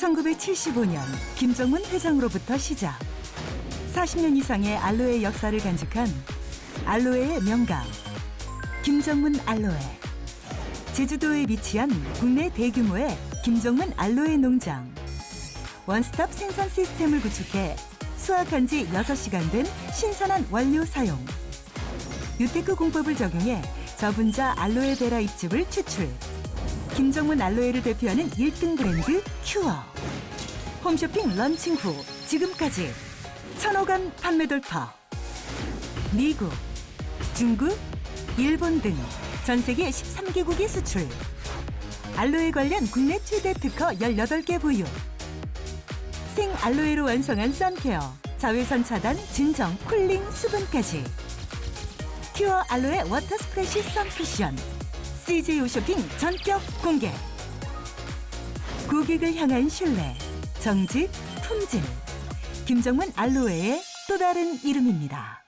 1975년 김정문 회장으로부터 시작. 40년 이상의 알로에 역사를 간직한 알로에의 명가 김정문 알로에. 제주도에 위치한 국내 대규모의 김정문 알로에 농장. 원스톱 생산 시스템을 구축해 수확한 지 6시간 된 신선한 원료 사용. 유테크 공법을 적용해 저분자 알로에 베라 잎즙을 추출. 김정문 알로에를 대표하는 1등 브랜드 큐어. 홈쇼핑 런칭 후 지금까지 천호감 판매 돌파. 미국, 중국, 일본 등 전 세계 13개국에 수출. 알로에 관련 국내 최대 특허 18개 보유. 생 알로에로 완성한 선케어, 자외선 차단, 진정, 쿨링, 수분까지. 큐어 알로에 워터 스프레시 선쿠션. CJ 쇼핑 전격 공개. 고객을 향한 신뢰, 정직, 품질. 김정문 알로에의 또 다른 이름입니다.